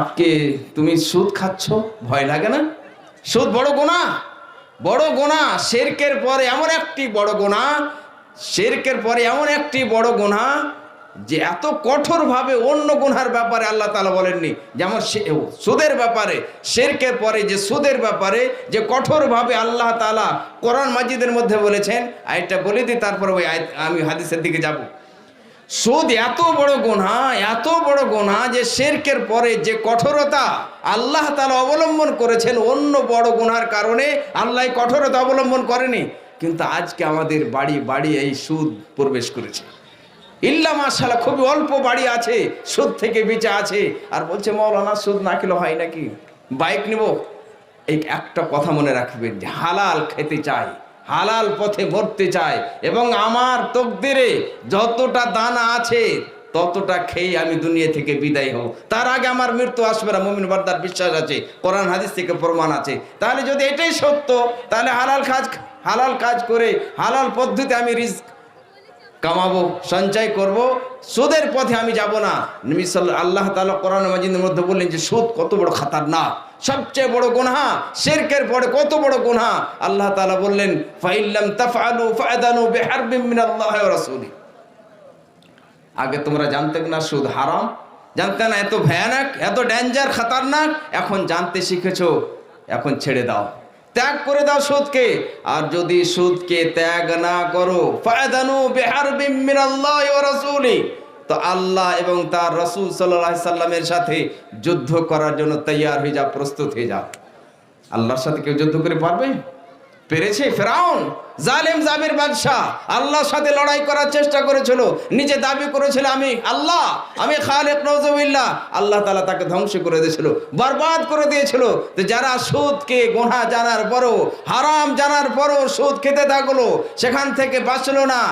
আজকে তুমি সুদ খাচ্ছ? ভয় লাগে না? সুদ বড় গোনা। বড় গোনা, শেরকের পরে এমন একটি বড় গোনা, শেরকের পরে এমন একটি বড় গোনা যে এত কঠোরভাবে অন্য গুনহার ব্যাপারে আল্লাহ তালা বলেননি। যেমন সুদের ব্যাপারে, শেরকের পরে যে সুদের ব্যাপারে যে কঠোরভাবে আল্লাহ তালা কোরআন মাজিদের মধ্যে বলেছেন আয়টা বলে দিই, তারপরে ওই আমি হাদিসের দিকে যাব। সুদ এত বড় গোনা এত বড় গোনা যে শেরকের পরে যে কঠোরতা আল্লাহ তালা অবলম্বন করেছেন অন্য বড় গুনার কারণে আল্লাহ কঠোরতা অবলম্বন করেনি। কিন্তু আজকে আমাদের বাড়ি বাড়ি এই সুদ প্রবেশ করেছে। ইল্লা মাশাল্লাহ খুবই অল্প বাড়ি আছে, সুদ থেকে বেঁচে আছে। আর বলছে, মৌলানা, সুদ না খেলে হয় নাকি? বাইক নিব। এই একটা কথা মনে রাখবেন যে হালাল খেতে চাই হালাল পথে মরতে চাই এবং আমার তকদিরে যতটা দানা আছে, ততটা খেয়ে আমি দুনিয়া থেকে বিদায় হব। তার আগে আমার মৃত্যু আসবে না, মমিন বার্দার বিশ্বাস আছে, কোরআন হাদিস থেকে প্রমাণ আছে। তাহলে যদি এটাই সত্য, তাহলে হালাল কাজ হালাল কাজ করে, হালাল পদ্ধতি আমি রিস্ক কামাবো, সঞ্চয় করব, সুদের পথে আমি যাব না। নবী আল্লাহ তাআলা কোরআন মাজিদের মধ্যে বললেন যে, সুদ কত বড় খাতারনাক। সবচেয়ে বড় গুনাহ, শিরকের পরে কত বড় গুনাহ? আল্লাহ তাআলা বললেন ফাইল্লাম তাফআলু ফাআদানু বিহারবিন মিনাল্লাহি রাসূলি। আগে তোমরা জানতে না সুদ হারাম? জানতে না, এত ভয়ানক, এত ডেঞ্জার খাতারনাক? এখন জানতে শিখেছো, এখন ছেড়ে দাও। ত্যাগ করে দাও সুদকে। আর যদি সুদকে ত্যাগ না করো ফায়দানু বিহারবিম মিনাল্লাহি রাসূলি। তো আল্লাহ এবং তার রাসূল আলাইহি সাল্লামের সাথে যুদ্ধ করার জন্য তৈয়ার হয়ে যাও প্রস্তুত হয়ে যাও আল্লাহর সাথে কেউ যুদ্ধ করে পারবে? পেরেছে? ফেরাউন, জালেম জাবির বাদশাহ, আল্লাহর সাথে লড়াই করার চেষ্টা করেছিল, নিজে দাবি করেছিল, আমি আল্লাহ, আমি খালেক নজবিল্লাহ আল্লাহ তালা তাকে ধ্বংস করে দিয়েছিল, বরবাদ করে দিয়েছিল। তো যারা সুদকে গোনা জানার পরও, হারাম জানার পরও সুদ খেতে থাকল, সেখান থেকে বাঁচলো না।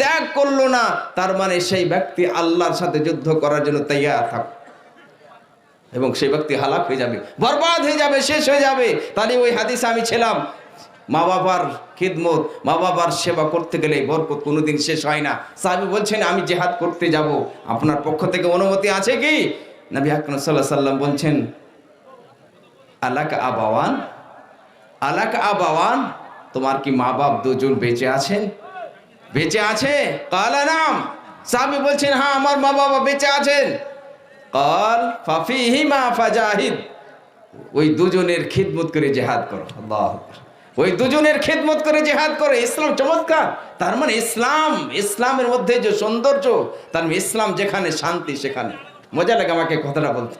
ত্যাগ করল না, তার মানে সেই ব্যক্তি আল্লাহর সাথে যুদ্ধ করার জন্য তৈয়ার থাক। এবং সেই ব্যক্তি হালাক হয়ে যাবে, বরবাদ হয়ে যাবে, শেষ হয়ে যাবে। তাহলে ওই হাদিসে আমি ছিলাম, মা বাবার খিদমত, মা বাবার সেবা করতে গেলে বরকত কোনোদিন শেষ হয় না। সাহেব বলছেন, আমি জেহাদ করতে যাব। আপনার পক্ষ থেকে অনুমতি আছে কি? নবী আকরম সাল্লাহ সাল্লাম বলছেন, আলাকা আবাওয়ান আলাকা আবাওয়ান, তোমার কি মা বাপ দুজন বেঁচে আছেন? বেঁচে আছে? কালা নাম। সাহাবি বলছেন হ্যাঁ আমার মা বাবা বেঁচে আছেন। কল ফাফিহিমা ফাজাহিদ। ওই দুজনের খিদমত করে জেহাদ করো। আল্লাহ। ওই দুজনের খিদমত করে জেহাদ করে। ইসলাম চমৎকার। তার মানে ইসলাম, ইসলামের মধ্যে যে সৌন্দর্য, তার মানে ইসলাম যেখানে শান্তি সেখানে। মজা লাগে আমাকে কথাটা বলতে।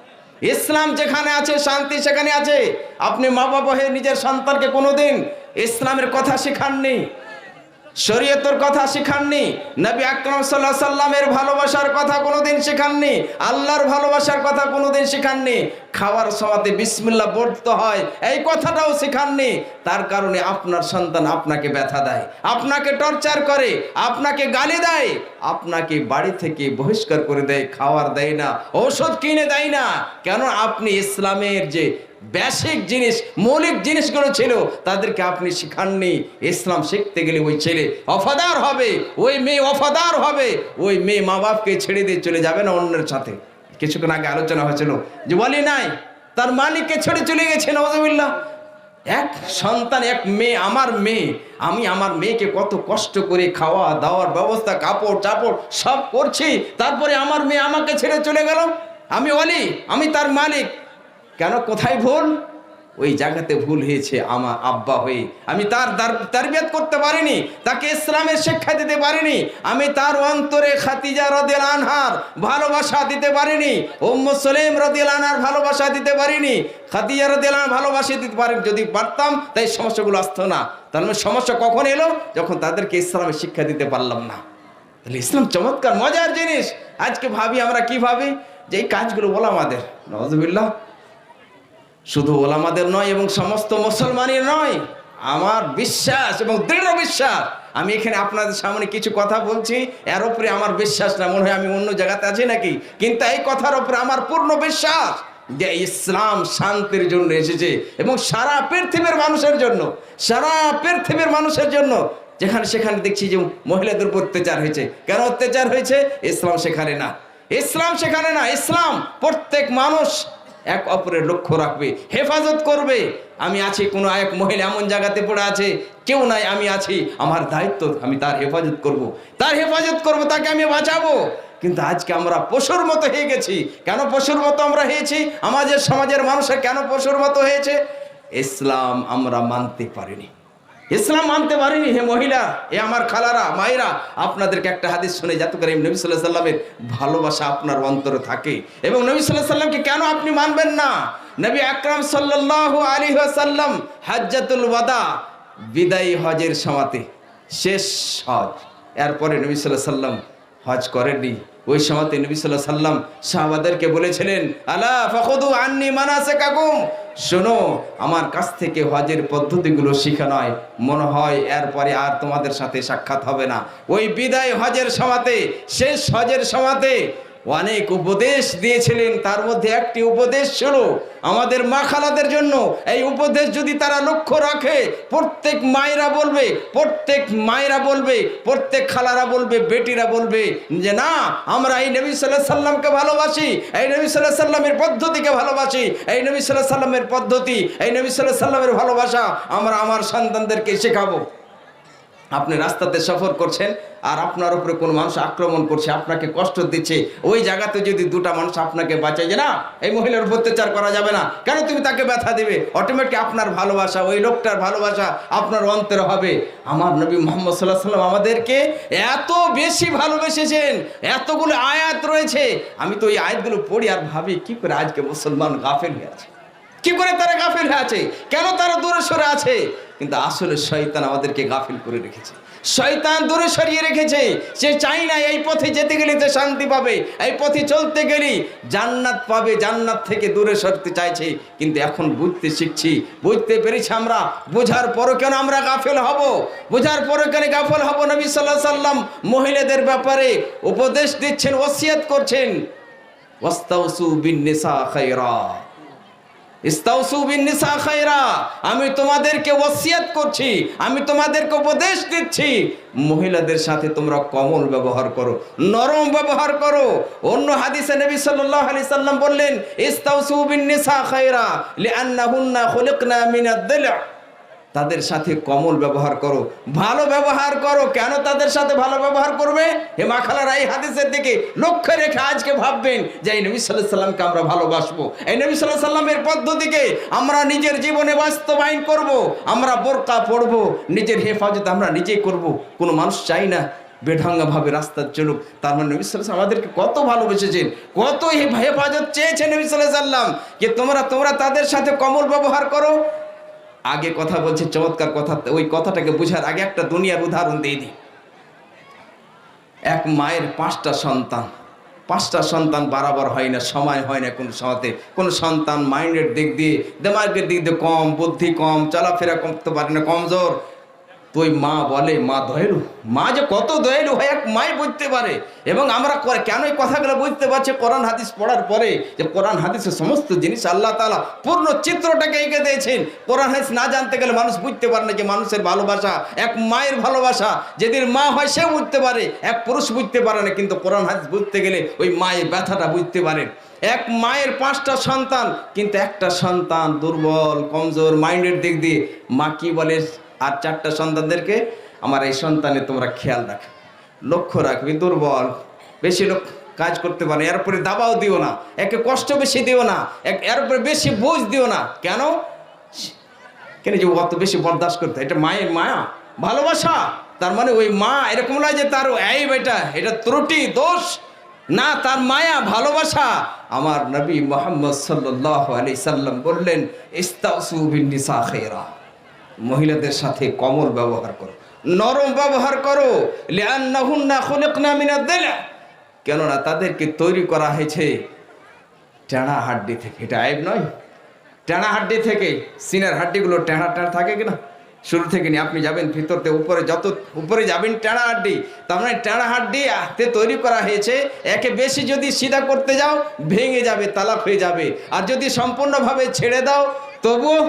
ইসলাম যেখানে আছে, শান্তি সেখানে আছে। আপনি মা বাবা হয়ে নিজের সন্তানকে কোনোদিন ইসলামের কথা শেখাননি। শরীয়তের কথা শিখাননি। নবী আকরম সাল্লাহ সাল্লামের ভালোবাসার কথা কোনোদিন শেখাননি। আল্লাহর ভালোবাসার কথা কোনোদিন শেখাননি। খাওয়ার সময়তে বিসমিল্লাহ পড়তে হয়, এই কথাটাও শেখাননি। তার কারণে আপনার সন্তান আপনাকে ব্যথা দেয়, আপনাকে টর্চার করে, আপনাকে গালি দেয়, আপনাকে বাড়ি থেকে বহিষ্কার করে দেয়, খাওয়ার দেয় না, ঔষধ কিনে দেয় না। কেন আপনি ইসলামের যে বেসিক জিনিস, মৌলিক জিনিসগুলো ছিল, তাদেরকে আপনি শিখাননি। ইসলাম শিখতে গেলে ওই ছেলে অফাদার হবে, ওই মেয়ে অফাদার হবে, ওই মেয়ে মা বাপকে ছেড়ে দিয়ে চলে যাবে না অন্যের সাথে। কিছুক্ষণ আগে আলোচনা হয়েছিল যে বলি নাই, তার মালিককে ছেড়ে চলে গেছে নজবিল্লা এক সন্তান, এক মেয়ে, আমার মেয়ে, আমি আমার মেয়েকে কত কষ্ট করে খাওয়া দাওয়ার ব্যবস্থা, কাপড় চাপড় সব করছি, তারপরে আমার মেয়ে আমাকে ছেড়ে চলে গেল। আমি অলি আমি তার মালিক। কেন? কোথায় ভুল? ওই জায়গাতে ভুল হয়েছে আমার আব্বা হয়ে। আমি তার তারবিয়াত করতে পারিনি, তাকে ইসলামের শিক্ষা দিতে পারিনি, আমি তার অন্তরে খাতিজা রদিল আনহার ভালোবাসা দিতে পারিনি ওম্ম সলেম রদিল আনহার ভালোবাসা দিতে পারিনি খাতিজা রদিল আনহার ভালোবাসা দিতে পারি যদি পারতাম, তাই সমস্যাগুলো আসতো না। তার মানে সমস্যা কখন এলো? যখন তাদেরকে ইসলামের শিক্ষা দিতে পারলাম না। তাহলে ইসলাম চমৎকার, মজার জিনিস। আজকে ভাবি, আমরা কি ভাবি? যে এই কাজগুলো বলা আমাদের। নজবিল্লাহ শুধু ওলামাদের নয় এবং সমস্ত মুসলমানের নয়, আমার বিশ্বাস এবং দৃঢ় বিশ্বাস, আমি এখানে আপনাদের সামনে কিছু কথা বলছি, এর উপরে আমার বিশ্বাস না, মনে হয় আমি অন্য জায়গাতে আছি নাকি? কিন্তু এই কথার উপরে আমার পূর্ণ বিশ্বাস যে ইসলাম শান্তির জন্য এসেছে এবং সারা পৃথিবীর মানুষের জন্য, সারা পৃথিবীর মানুষের জন্য, যেখানে সেখানে দেখছি যে মহিলাদের উপর অত্যাচার হয়েছে। কেন অত্যাচার হয়েছে? ইসলাম সেখানে না। ইসলাম সেখানে না। ইসলাম প্রত্যেক মানুষ এক অপরের লক্ষ্য রাখবে, হেফাজত করবে। আমি আছি, কোনো এক মহিলা এমন জায়গাতে পড়ে আছে, কেউ নাই, আমি আছি, আমার দায়িত্ব, আমি তার হেফাজত করব। তার হেফাজত করব, তাকে আমি বাঁচাবো। কিন্তু আজকে আমরা পশুর মতো হয়ে গেছি। কেন পশুর মতো আমরা হয়েছি? আমাদের সমাজের মানুষের কেন পশুর মতো হয়েছে? ইসলাম আমরা মানতে পারিনি। ইসলাম মানতে পারিনি, হে মহিলা, এ আমার খালারা, মায়েরা, আপনাদেরকে একটা হাদিস শুনে যাতে করে নবী সাল্লাহ সাল্লামের ভালোবাসা আপনার অন্তরে থাকে। এবং নবী সাল্লাহ সাল্লামকে কেন আপনি মানবেন না? নবী আকরাম সাল্লাহ আলী সাল্লাম হাজ্জাতুল ওয়াদা, বিদায়ী হজের সমাতে শেষ হজ। এরপরে নবী সাল্লাহ সাল্লাম হজ করেননি। ওই সময় নবী সাল্লাহ সাল্লাম শাহবাদেরকে বলেছিলেন, আলা ফখদু আন্নি মানাসে কাকুম শোনো, আমার কাছ থেকে হজের পদ্ধতিগুলো শিখা নয়। মনে হয় এরপরে আর তোমাদের সাথে সাক্ষাৎ হবে না। ওই বিদায় হজের সমাতে শেষ হজের সমাতে অনেক উপদেশ দিয়েছিলেন, তার মধ্যে একটি উপদেশ ছিল, আমাদের মা খালাদের জন্য এই উপদেশ যদি তারা লক্ষ্য রাখে, প্রত্যেক মায়েরা বলবে, প্রত্যেক মায়েরা বলবে, প্রত্যেক খালারা বলবে, বেটিরা বলবে যে, না, আমরা এই নবী সাল্লাহ সাল্লামকে ভালোবাসি, এই নবী সাল্লাহ সাল্লামের পদ্ধতিকে ভালোবাসি, এই নবী সাল্লাহ সাল্লামের পদ্ধতি, এই নবী সাল্লাহ সাল্লামের ভালোবাসা, আমরা আমার সন্তানদেরকে শেখাবো। আপনি রাস্তাতে সফর করছেন আর আপনার উপরে কোনো মানুষ আক্রমণ করছে, আপনাকে কষ্ট দিচ্ছে, ওই জায়গাতে যদি দুটা মানুষ আপনাকে বাঁচায় যে না, এই মহিলার উপর অত্যাচার করা যাবে না, কেন তুমি তাকে ব্যথা দিবে? অটোমেটিক আপনার ভালোবাসা, ওই লোকটার ভালোবাসা আপনার অন্তরে হবে। আমার নবী মোহাম্মদ সাল্লাহ সাল্লাম আমাদেরকে এত বেশি ভালোবেসেছেন, এতগুলো আয়াত রয়েছে। আমি তো ওই আয়াতগুলো পড়ি আর ভাবি, কি করে আজকে মুসলমান গাফেল হয়ে আছে? কি করে তারা গাফিল হয়ে আছে? কেন তারা দূরে সরে আছে? কিন্তু আসলে শয়তান আমাদেরকে গাফিল করে রেখেছে। শয়তান দূরে সরিয়ে রেখেছে। সে চাই না এই পথে যেতে গেলে তো শান্তি পাবে, এই পথে চলতে গেলে জান্নাত পাবে, জান্নাত থেকে দূরে সরতে চাইছে। কিন্তু এখন বুঝতে শিখছি, বুঝতে পেরেছি আমরা, বোঝার পরও কেন আমরা গাফেল হব? বোঝার পরও কেন গাফেল হব? নবী সাল্লাহ সাল্লাম মহিলাদের ব্যাপারে উপদেশ দিচ্ছেন, ওসিয়াত করছেন। ওয়াস্তাউসু বিন নিসা খায়রা ইস্তাউসু বিন নিসা খায়রা আমি তোমাদেরকে ওসিয়াত করছি, আমি তোমাদেরকে উপদেশ দিচ্ছি। মহিলাদের সাথে তোমরা কমল ব্যবহার করো, নরম ব্যবহার করো। অন্য হাদিসে নবী সাল্লাল্লাহু আলাইহি সাল্লাম বললেন, ইস্তাউসু বিন নিসা খায়রা, লিআন্নাহুন্না খুলিকনা মিনাদ দিলা তাদের সাথে কমল ব্যবহার করো। ভালো ব্যবহার করো। কেন তাদের সাথে ভালো ব্যবহার করবে? হে মাখালারা এই হাদিসের দিকে লক্ষ্য রেখে আজকে ভাববেন যে এই নবী সাল্লাহ সাল্লামকে আমরা ভালোবাসবো। এই নবী সাল্লাহ সাল্লামের পদ্ধতিকে আমরা নিজের জীবনে বাস্তবায়ন করব। আমরা বোরকা পড়ব নিজের হেফাজত আমরা নিজেই করব। কোনো মানুষ চাই না বেঢঙ্গাভাবে রাস্তা চলুক তার মানে নবী সাল্লাহ আমাদেরকে কত ভালোবেসেছেন, কত হেফাজত চেয়েছেন নবী সাল্লাহ সাল্লাম যে তোমরা তোমরা তাদের সাথে কমল ব্যবহার করো। আগে কথা বলছে, চমৎকার কথা। ওই কথাটাকে বুঝার আগে একটা দুনিয়ার উদাহরণ দিয়ে দিই। এক মায়ের পাঁচটা সন্তান। পাঁচটা সন্তান বারাবার হয় না, সময় হয় না কোনো সময়তে। কোনো সন্তান মাইন্ডের দিক দিয়ে, দেমাগের দিক দিয়ে কম, বুদ্ধি কম, চলাফেরা করতে পারে না, কমজোর। তো ওই মা বলে, মা দয়ালু, মা যে কত দয়ালু হয়, এক মাই বুঝতে পারে। এবং আমরা কেন এই কথাগুলো বুঝতে পারছি? কোরআন হাদিস পড়ার পরে যে কোরআন হাদিসের সমস্ত জিনিস আল্লাহ তালা পূর্ণ চিত্রটাকে এঁকে দিয়েছেন। কোরআন হাদিস না জানতে গেলে মানুষ বুঝতে পারে না যে মানুষের ভালোবাসা এক মায়ের ভালোবাসা। যেদিন মা হয় সে বুঝতে পারে, এক পুরুষ বুঝতে পারে না, কিন্তু কোরআন হাদিস বুঝতে গেলে ওই মায়ের ব্যথাটা বুঝতে পারে। এক মায়ের পাঁচটা সন্তান, কিন্তু একটা সন্তান দুর্বল, কমজোর, মাইন্ডের দিক দিয়ে মা কি বলে? আর চারটা সন্তানদেরকে আমার এই সন্তানে তোমরা খেয়াল রাখ। লক্ষ্য রাখবি দুর্বল। বেশি লোক কাজ করতে পারে এর উপরে দাবাও দিও না, একে কষ্ট বেশি দিও না এর উপরে বেশি বোঝ দিও না। কেন? কেন যে অত বেশি বরদাস্ত করতে? এটা মায়ের মায়া, ভালোবাসা। তার মানে ওই মা এরকম নয় যে তার, এই বেটা, এটা ত্রুটি, দোষ। না, তার মায়া, ভালোবাসা। আমার নবী মোহাম্মদ সাল্লাহ আলি সাল্লাম বললেন, ইস্তাউসু বিন নিসা খেরা মহিলাদের সাথে কমল ব্যবহার করো, নরম ব্যবহার করো কেননা তাদেরকে তৈরি করা হয়েছে টেনা হাড্ডি থেকে। এটা আইব নয়। টেনা হাড্ডি থেকে, সিনের হাড্ডিগুলো টেনা টেনা থাকে কিনা? শুরু থেকে নিয়ে আপনি যাবেন, ভিতরতে উপরে যত, উপরে যাবেন টেনা হাড্ডি, তার মানে টেনা হাড্ডি হাতে তৈরি করা হয়েছে, একে বেশি যদি সিধা করতে যাও, ভেঙে যাবে, তালাক হয়ে যাবে। আর যদি সম্পূর্ণভাবে ছেড়ে দাও, তবুও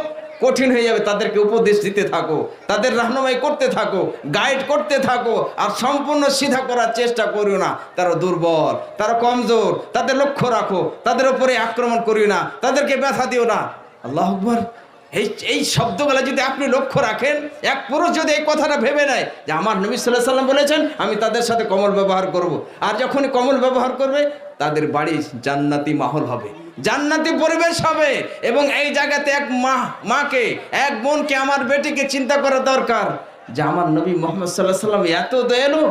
কঠিন হয়ে যাবে, তাদেরকে উপদেশ দিতে থাকো, তাদের রাহনমাই করতে থাকো গাইড করতে থাকো, আর সম্পূর্ণ সিধা করার চেষ্টা করিও না। তারা দুর্বল, তারা কমজোর, তাদের লক্ষ্য রাখো, তাদের উপরে আক্রমণ করিও না, তাদেরকে ব্যথা দিও না। আল্লাহ আকবর। এই এই শব্দগুলো যদি আপনি লক্ষ্য রাখেন, এক পুরুষ যদি এই কথাটা ভেবে নেয় যে আমার নবী সাল্লাহ সাল্লাম বলেছেন, আমি তাদের সাথে কমল ব্যবহার করব। আর যখনই কমল ব্যবহার করবে, তাদের বাড়ি জান্নাতি মাহল হবে। জান্নাতি পরিবেশ হবে এবং এই জায়গাতে এক মা, মাকে, এক বোনকে, আমার বেটিকে চিন্তা করা দরকার যে আমার নবী মোহাম্মদ সাল্লাহ সাল্লাম এত দয়ালু,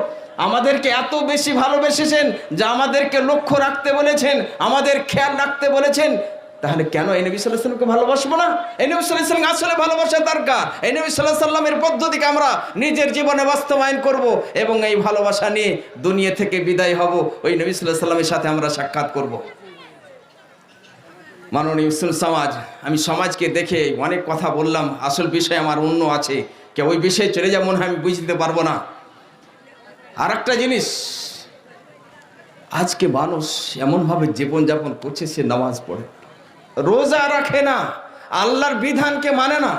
আমাদেরকে এত বেশি ভালোবেসেছেন যে আমাদেরকে লক্ষ্য রাখতে বলেছেন, আমাদের খেয়াল রাখতে বলেছেন। তাহলে কেন এই নবী সাল্লাহ সাল্লামকে ভালোবাসবো না? এই নবী সাল্লাহ সাল্লাম আসলে ভালোবাসা দরকার। এই নবী সাল্লাহ সাল্লামের পদ্ধতিকে আমরা নিজের জীবনে বাস্তবায়ন করব এবং এই ভালোবাসা নিয়ে দুনিয়া থেকে বিদায় হব। ওই নবী সাল্লাহ সাল্লামের সাথে আমরা সাক্ষাৎ করব। মাননীয় ইউসুল সমাজ, আমি সমাজকে দেখে অনেক কথা বললাম, আসল বিষয় আমার অন্য আছে। কে ওই বিষয়ে চলে যা মনে হয়, আমি বুঝতে পারব না। আর একটা জিনিস, আজকে মানুষ এমনভাবে জীবনযাপন করছে, সে নামাজ পড়ে। রোজা রাখে না, আল্লাহর বিধানকে মানে না।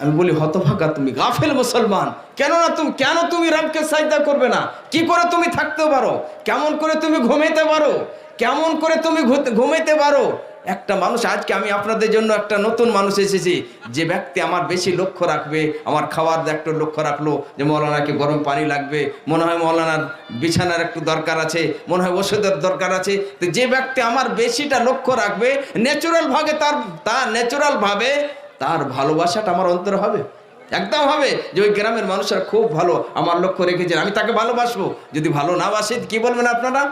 আমি বলি, হতভাগা তুমি, গাফেল মুসলমান। কেন না তুমি কেন তুমি রবকে সাজদা করবে না? কি করে তুমি থাকতে পারো? কেমন করে তুমি ঘুমাইতে পারো? কেমন করে তুমি ঘুমাইতে পারো? একটা মানুষ, আজকে আমি আপনাদের জন্য একটা নতুন মানুষ এসেছি, যে ব্যক্তি আমার বেশি লক্ষ্য রাখবে, আমার খাওয়ার একটু লক্ষ্য রাখল, যে মৌলানাকে গরম পানি লাগবে, মনে হয় মৌলানার বিছানার একটু দরকার আছে, মনে হয় ওষুধের দরকার আছে, তো যে ব্যক্তি আমার বেশিটা লক্ষ্য রাখবে ন্যাচুরাল ভাবে তার তা ন্যাচুরাল ভাবে তার ভালোবাসাটা আমার অন্তরে হবে, একদম হবে, যে ওই গ্রামের মানুষরা খুব ভালো, আমার লক্ষ্য রেখেছেন, আমি তাকে ভালোবাসবো, যদি ভালো না বাসে, কি বলবেন আপনারা?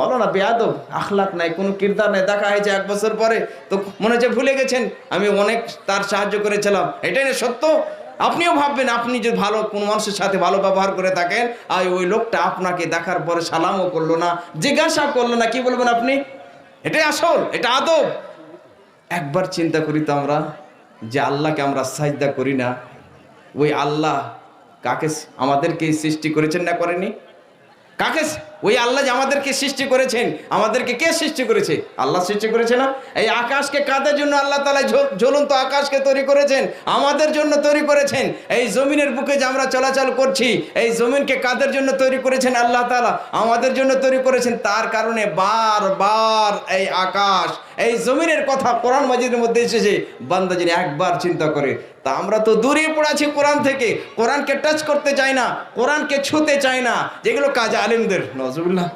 বলো না বেয়াদব আখলাক নাই, কোনো কিরদার নাই, দেখা হয়েছে এক বছর পরে। তো মনে হচ্ছে ভুলে গেছেন, আমি অনেক তার সাহায্য করেছিলাম। এটাই না সত্য? আপনিও ভাববেন, আপনি যদি ভালো কোনো মানুষের সাথে ভালো ব্যবহার করে থাকেন আর ওই লোকটা আপনাকে দেখার পরে সালামও করল না, জিজ্ঞাসা করল না, কি বলবেন আপনি? এটাই আসল, এটা আদব। একবার চিন্তা করি তো আমরা, যে আল্লাহকে আমরা সাজদা করি না, ওই আল্লাহ কাকে আমাদেরকে সৃষ্টি করেছেন না করেনি? কাকে ওই আল্লাহ যে আমাদেরকে সৃষ্টি করেছেন, আমাদেরকে কে সৃষ্টি করেছে? আল্লাহ সৃষ্টি করেছে না? এই আকাশকে কাদের জন্য আল্লাহ তালা জ্বলন্ত আকাশকে তৈরি করেছেন? আমাদের জন্য তৈরি করেছেন। এই জমিনের বুকে যে আমরা চলাচল করছি, এই জমিনকে কাদের জন্য তৈরি করেছেন আল্লাহ তালা আমাদের জন্য তৈরি করেছেন। তার কারণে বার বার এই আকাশ, এই জমিনের কথা কোরআন মাজিদের মধ্যে এসেছে। বান্দা যিনি একবার চিন্তা করে, তা আমরা তো দূরে পড়াছি কোরআন থেকে। কোরআনকে টাচ করতে চাই না, কোরআনকে ছুতে চাই না, যেগুলো কাজ আলিমদের। নজরুল্লাহ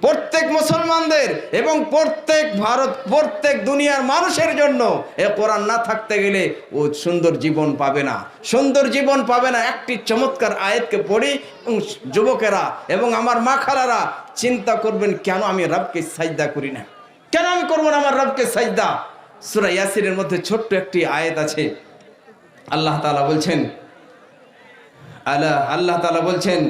প্রত্যেক মুসলমানদের এবং প্রত্যেক ভারত, প্রত্যেক দুনিয়ার মানুষের জন্য এ কোরআন না থাকতে গেলে ও সুন্দর জীবন পাবে না। সুন্দর জীবন পাবে না। একটি চমৎকার আয়াতকে পড়ি যুবকেরা এবং আমার মা খালারা চিন্তা করবেন, কেন আমি রবকে সাজদা করি না? কেন আমি করব না আমার রবকে সাজদা? সুরা ইয়াসিরের মধ্যে ছোট্ট একটি আয়াত আছে। আল্লাহ তাআলা বলছেন, আল্লাহ আল্লাহ তাআলা বলছেন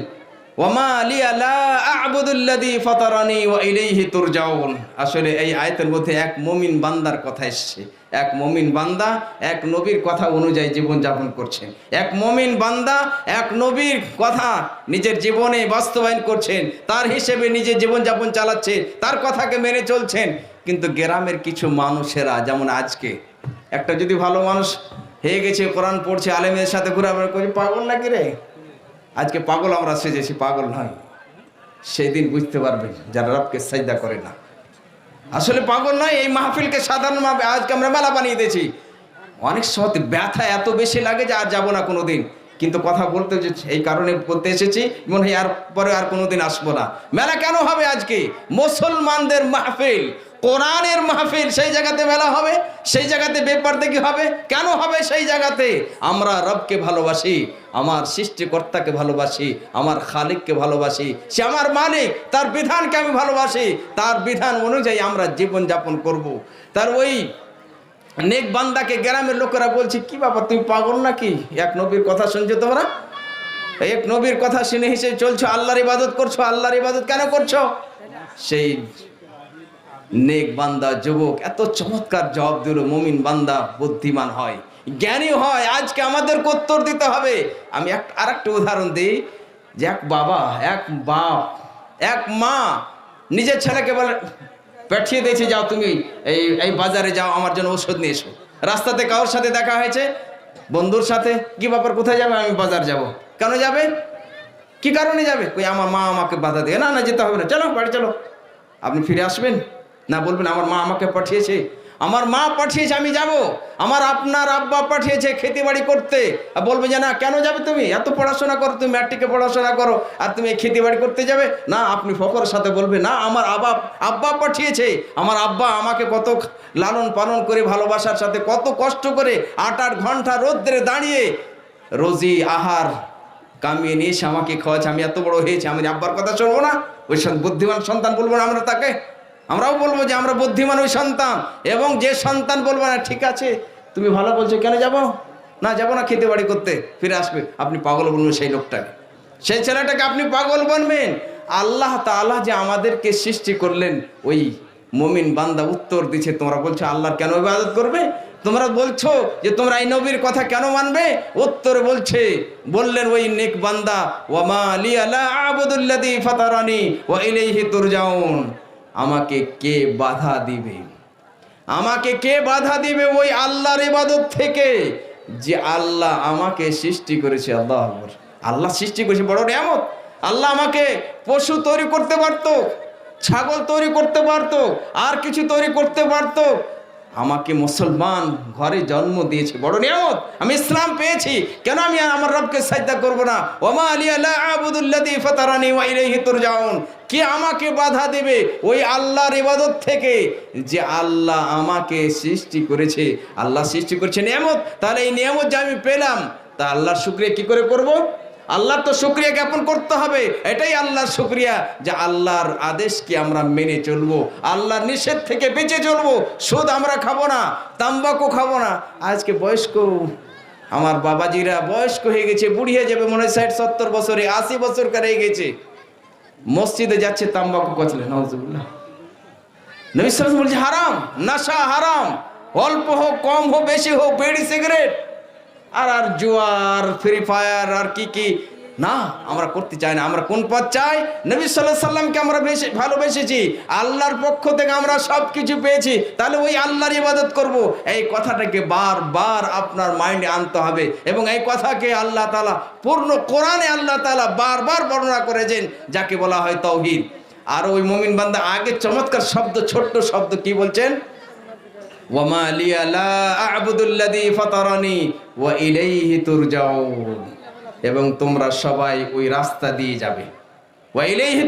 ওয়ামা লিয়া লা আ'বুদুল্লাযী ফাতারানি ওয়া ইলাইহি তুরজাউন। আসলে এই আয়াতের মধ্যে এক মুমিন বান্দার কথা এসেছে। এক মুমিন বান্দা এক নবীর কথা অনুযায়ী জীবন যাপন করছেন। এক মুমিন বান্দা এক নবীর কথা নিজের জীবনে বাস্তবায়ন করছেন। তার হিসেবে নিজের জীবন যাপন চালাচ্ছে তার কথাকে মেনে চলছেন। কিন্তু গ্রামের কিছু মানুষেরা, যেমন আজকে, একটা যদি ভালো মানুষ হয়ে গেছে, কোরআন পড়ছে আলেমের সাথে ঘোরাফেরা করছে, পাগল নাকি রে? আজকে পাগল আমরা সেজেছি, পাগল নয়। সেই দিন বুঝতে পারবেন, যারা রবকে সাজদা করে না। আসলে পাগল নয়, এই মাহফিলকে সাধারণভাবে আজকে আমরা মেলা বানিয়ে দিয়েছি। অনেক সময় ব্যথা এত বেশি লাগে যে আর যাব না কোনো দিন কিন্তু কথা বলতে এই কারণে বলতে এসেছি, মনে হয় আর পরে আর কোনোদিন আসব না। মেলা কেন হবে আজকে? মুসলমানদের মাহফিল কোরআনের মাহফিল সেই জায়গাতে মেলা হবে, সেই জায়গাতে ব্যাপার দেখি হবে? কেন হবে সেই জায়গাতে? আমরা রবকে ভালোবাসি, আমার সৃষ্টিকর্তাকে ভালোবাসি, আমার খালিককে ভালোবাসি, সে আমার মালিক, তার বিধানকে আমি ভালোবাসি, তার বিধান অনুযায়ী আমরা জীবন যাপন করব। তার ওই নেক বান্দাকে গ্রামের লোকেরা বলছে, কি বাবা তুমি পাগল নাকি? এক নবীর কথা শুনছো তোমরা? এক নবীর কথা শুনে হিসেবে চলছো, আল্লাহর ইবাদত করছ, আল্লাহর ইবাদত কেন করছ? সেই নেক বান্দা, যুবক, এত চমৎকার জবাব দিল, মুমিন বান্দা বুদ্ধিমান হয়, জ্ঞানী হয়, আজকে আমাদের উত্তর দিতে হবে। আমি এক আর একটা উদাহরণ দিই, যে এক বাবা, এক বাপ, এক মা নিজের ছেলেকে বলে, পাঠিয়ে দিয়েছে, যাও তুমি এই এই বাজারে যাও, আমার জন্য ওষুধ নিয়ে এসো। রাস্তাতে কারোর সাথে দেখা হয়েছে? বন্ধুর সাথে? কি ব্যাপার কোথায় যাবে? আমি বাজার যাব। কেন যাবে? কি কারণে যাবে? কই, আমার মা আমাকে বাধা দিয়ে না না, যেতে হবে না। চলো, বাড়ি চলো। আপনি ফিরে আসবেন? না বলবেন, আমার মা আমাকে পাঠিয়েছে। আমার মা পাঠিয়েছে, আমি যাব। আমার আপনার আব্বা পাঠিয়েছে খেতে বাড়ি করতে। আর বলবে যে, না, কেন যাবে তুমি? এত পড়াশোনা করো, তুমি ম্যাট্রিকে পড়াশোনা করো, আর তুমি খেতে বাড়ি করতে যাবে? না, আপনি ফকরের সাথে বলবে, না, আমার আব্বা আব্বা পাঠিয়েছে। আমার আব্বা আমাকে কত লালন পালন করে, ভালোবাসার সাথে কত কষ্ট করে আট আট ঘণ্টা রোদ্রে দাঁড়িয়ে রোজি আহার কামিয়ে নিয়ে আমাকে খাওয়াচ্ছে। আমি এত বড় হয়েছি, আমি আব্বার কথা শুনব না। ওই বুদ্ধিমান সন্তান বলব না আমরা তাকে। আমরাও বলব যে আমরা বুদ্ধিমান ওই সন্তান, এবং যে সন্তান বলব না, ঠিক আছে, তুমি ভালো বলছো, কেন যাব? না যাব না, খেতে বাড়ি করতে, ফিরে আসবে, আপনি পাগল বলবেন সেই লোকটাকে। সেই ছেলেটাকে আপনি পাগল বলবেন। আল্লাহ তাআলা যে আমাদেরকে সৃষ্টি করলেন, ওই মমিন বান্দা উত্তর দিচ্ছে তোমরা বলছো আল্লাহর কেন ইবাদত করবে? তোমরা বলছো যে তোমরা এই নবীর কথা কেন মানবে? উত্তর বলছে, বললেন ওই নেক বান্দা ওয়ামা লিয়া লা আবুদুল্লাযী ফাতারানি ও ওয়া ইলাইহি তুরজাউন। আমাকে কে বাধা দিবে? আমাকে কে বাধা দিবে ওই আল্লাহর ইবাদত থেকে? যে আল্লাহ আমাকে সৃষ্টি করেছে, আল্লাহ আল্লাহ সৃষ্টি করেছে, বড় নিয়ামত। আল্লাহ আমাকে পশু তৈরি করতে পারতো, ছাগল তৈরি করতে পারতো, আর কিছু তৈরি করতে পারতো। আমাকে মুসলমান ঘরে জন্ম দিয়েছে, বড় নিয়ামত। আমি ইসলাম পেয়েছি। কেন আমি আমার রবকে সাজদা করব না? ওমা আলী আল্লাহ আবুদুল্লাদি ফাতারানি ওয়া ইলাইহি তুরজাউন। কে আমাকে বাধা দেবে? ওই আল্লাহর ইবাদত থেকে। যে আল্লাহ আমাকে সৃষ্টি করেছে, আল্লাহ সৃষ্টি করেছে নিয়ামত, তাহলে এই নিয়ামত যে আমি পেলাম, তা আল্লাহর শুক্রিয়া কি করে করব? আল্লাহর তো শুক্রিয়া জ্ঞাপন করতে হবে। এটাই আল্লাহর শুক্রিয়া যে আল্লাহর আদেশকে আমরা মেনে চলবো। আল্লাহর নিষেধ থেকে বেঁচে চলবো। সুদ আমরা খাব না তাম্বাকু খাব না। আজকে বয়স্ক, আমার বাবাজিরা বয়স্ক হয়ে গেছে বুড়িয়ে যাবে, মনে হয় ষাট সত্তর বছরে, আশি বছর করে গেছে। মসজিদে যাচ্ছে তাম্বাকু কচলে নজরুল্লাহ নবিশ্বাস বলছে, হারাম, নাশা হারাম, অল্প হোক, কম হোক, বেশি হোক, বেড়ি, সিগারেট, আর আর জুয়ার, ফ্রি ফায়ার, আর কি কি না, আমরা করতে চাই না, আমরা কোন পথ চাই? নবী সাল্লাহ সাল্লামকে আমরা বেশি ভালোবেসেছি, আল্লাহর পক্ষ থেকে আমরা সব কিছু পেয়েছি, তাহলে ওই আল্লাহর ইবাদত করব। এই কথাটাকে বারবার আপনার মাইন্ডে আনতে হবে এবং এই কথাকে আল্লাহ তালা পূর্ণ কোরআনে আল্লাহ তালা বারবার বর্ণনা করেছেন, যাকে বলা হয় তৌহিদ আর ওই মমিন বান্দা আগে চমৎকার শব্দ, ছোট্ট শব্দ কি বলছেন? ওয়ামা লিয়া লা আ'বুদুল্লাযী ফাতারানি ওয়া ইলাইহি তুরজাউন। এবং তোমরা সবাই ওই রাস্তা দিয়ে যাবে।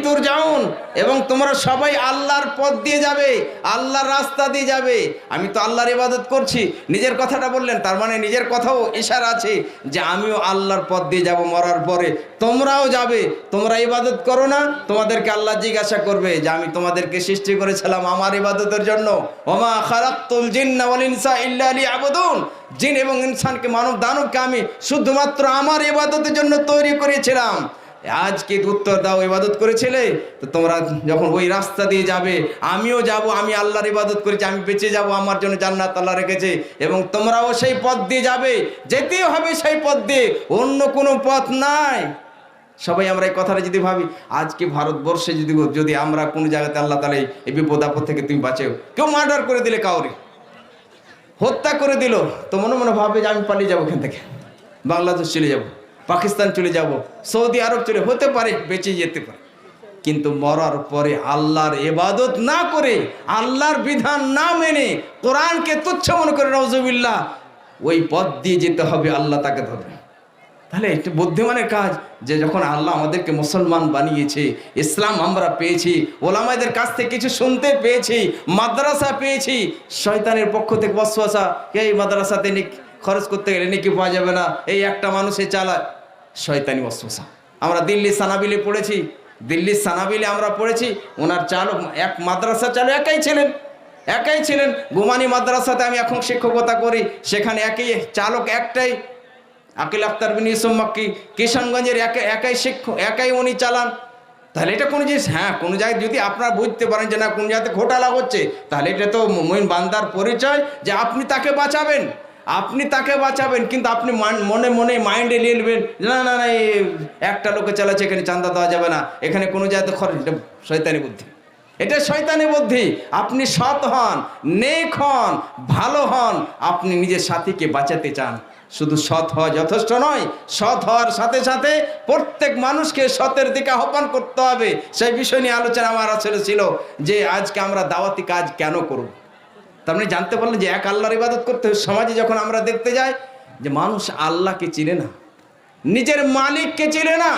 তুরজাউন, এবং তোমরা সবাই আল্লাহর পথ দিয়ে যাবে, আল্লাহর রাস্তা দিয়ে যাবে। আমি তো আল্লাহর ইবাদত করছি, নিজের কথাটা বললেন, তার মানে নিজের কথাও ইশারা আছে যে আমিও আল্লাহর পথ দিয়ে যাব মরার পরে। তোমরাও যাবে, তোমরা ইবাদত করো না, তোমাদেরকে আল্লাহ জিজ্ঞাসা করবে যে আমি তোমাদেরকে সৃষ্টি করেছিলাম আমার ইবাদতের জন্য। ইনসা ইল্লা জিন এবং ইনসানকে মানব দানবকে আমি শুধুমাত্র আমার ইবাদতের জন্য তৈরি করেছিলাম। আজকে উত্তর দাও, ইবাদত করেছিলে? তো তোমরা যখন ওই রাস্তা দিয়ে যাবে, আমিও যাব, আমি আল্লাহর ইবাদত করেছি, আমি বেঁচে যাব, আমার জন্য জান্নাত আল্লাহ রেখেছে। এবং তোমরাও সেই পথ দিয়ে যাবে, যেতেই হবে সেই পথ দিয়ে, অন্য কোনো পথ নাই। সবাই আমরা এই কথাটা যদি ভাবি, আজকে ভারতবর্ষে যদি যদি আমরা কোনো জায়গাতে আল্লাহ তালে এই বিপদ আপদ থেকে তুমি বাঁচেও, কেউ মার্ডার করে দিলে কাউরে? হত্যা করে দিল, তো মনে মনে ভাবে যে আমি পালিয়ে যাব এখান থেকে, বাংলাদেশ চলে যাব। পাকিস্তান চলে যাব, সৌদি আরব চলে, হতে পারে, বেঁচে যেতে পারে। কিন্তু মরার পরে আল্লাহর এবাদত না করে, আল্লাহর বিধান না মেনে, কোরআনকে তুচ্ছ মনে করে নজবিল্লাহ ওই পথ দিয়ে যেতে হবে, আল্লাহ তাকে ধরবে। তাহলে একটু বুদ্ধিমানের কাজ, যে যখন আল্লাহ আমাদেরকে মুসলমান বানিয়েছে, ইসলাম আমরা পেয়েছি, ওলামাদের কাছ থেকে কিছু শুনতে পেয়েছি, মাদ্রাসা পেয়েছি, শয়তানের পক্ষ থেকে বসবাসা, এই মাদ্রাসাতে খরচ করতে গেলে নাকি পাওয়া যাবে না, এই একটা মানুষে চালায়। শয়তানি বসবাসা আমরা দিল্লি সানাবিলে পড়েছি দিল্লির সানাবিলে আমরা পড়েছি, ওনার চালক এক মাদ্রাসা চালু একাই ছিলেন একাই ছিলেন। গুমানি মাদ্রাসাতে আমি এখন শিক্ষকতা করি, সেখানে একই চালক একটাই। আকিল আক্তার বিন ইউসুফ মাক্কি, কিষানগঞ্জের একা, একাই শিক্ষক, একাই উনি চালান। তাহলে এটা কোনো জিনিস? হ্যাঁ কোনো জায়গায় যদি আপনারা বুঝতে পারেন যে না, কোন জায়গাতে ঘোটালা হচ্ছে, তাহলে এটা তো মইন বান্দার পরিচয় যে আপনি তাকে বাঁচাবেন। আপনি তাকে বাঁচাবেন, কিন্তু আপনি মনে মনে মাইন্ডে নিয়ে নেবেন না না না একটা লোকে চালাচ্ছে, এখানে চান্দা দেওয়া যাবে না, এখানে কোনো জায়গাতে খরচ এটা শয়তানি বুদ্ধি। এটা শয়তানি বুদ্ধি। আপনি সৎ হন, নেক হন, ভালো হন, আপনি নিজের সাথীকে বাঁচাতে চান। শুধু সৎ হওয়া যথেষ্ট নয়, সৎ হওয়ার সাথে সাথে প্রত্যেক মানুষকে সতের দিকে আহ্বান করতে হবে। সেই বিষয় নিয়ে আলোচনা আমার আসলে ছিল যে, আজকে আমরা দাওয়াতি কাজ কেন করব? তার মানে জানতে পারলেন যে এক আল্লাহর ইবাদত করতে সমাজে যখন আমরা দেখতে যাই যে মানুষ আল্লাহকে চিনে না, নিজের মালিককে চিনে না,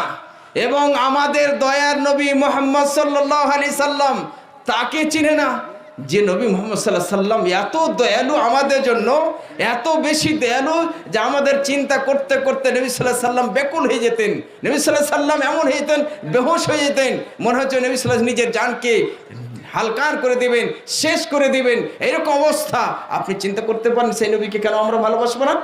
এবং আমাদের দয়ার নবী মোহাম্মদ সাল্লাহ আলি সাল্লাম তাকে চিনে না, যে নবী মোহাম্মদ সাল্লাহ সাল্লাম এত দয়ালু আমাদের জন্য, এত বেশি দয়ালু যে আমাদের চিন্তা করতে করতে নবী সাল্লাহ সাল্লাম বেকুল হয়ে যেতেন, নবী সাল্লাহ সাল্লাম এমন হয়ে যেতেন, বেহোশ হয়ে যেতেন, মনে হচ্ছে নবী সাল্লাহ নিজের জানকে হালকার করে দিবেন শেষ করে দিবেন এরকম অবস্থা আপনি চিন্তা করতে পারেন সেই নবীকে কেন আমরা ভালোবাসবো না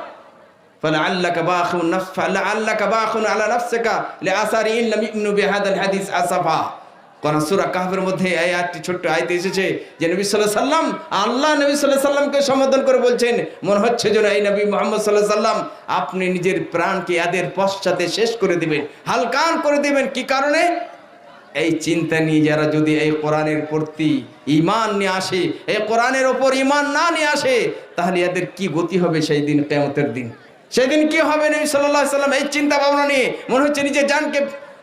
فلعلك باخ نفس فلعلك باخ على نفسك لآثار إن لم يؤمنوا بهذا الحديث أسفا কোরআন সূরা কাহফের মধ্যে এই আয়াতটি ছোট্ট আয়াতে এসেছে যে নবী সাল্লাল্লাহু আলাইহি সাল্লাম আল্লাহ নবী সাল্লাল্লাহু আলাইহি সাল্লামকে সম্বোধন করে বলছেন মনে হচ্ছে যেন এই নবী মুহাম্মদ সাল্লাল্লাহু আলাইহি সাল্লাম আপনি নিজের প্রাণকে এদের পশ্চাতে শেষ করে দিবেন হালকান করে দিবেন কি কারণে এই চিন্তা নিয়ে যারা যদি এই কোরআনের প্রতি ইমান নিয়ে আসে, এই কোরআনের ওপর ইমান না নিয়ে আসে, তাহলে এদের কি গতি হবে সেই দিন কেমতের দিন? সেদিন কি হবে নবী আলাইহি সাল্লাম? এই চিন্তা ভাবনা নিয়ে মনে হচ্ছে নিজের জানকে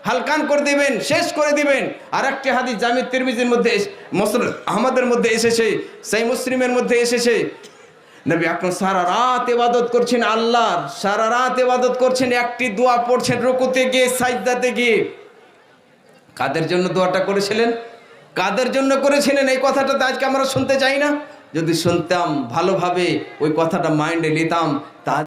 হালকান করে দিবেন, শেষ করে দিবেন। আর একটি হাদিস জামির তিরমিজির মধ্যে আহমদের মধ্যে এসেছে, সেই মুসলিমের মধ্যে এসেছে। নবী আকরম সারা রাত ইবাদত করছেন আল্লাহর, সারা রাত ইবাদত করছেন, একটি দোয়া পড়ছেন রুকুতে গিয়ে, সাজদাতে গিয়ে। কাদের জন্য দোয়াটা করেছিলেন? কাদের জন্য করেছিলেন? এই কথাটা তো আজকে আমরা শুনতে চাই না। যদি শুনতাম, ভালোভাবে ওই কথাটা মাইন্ডে নিতাম তা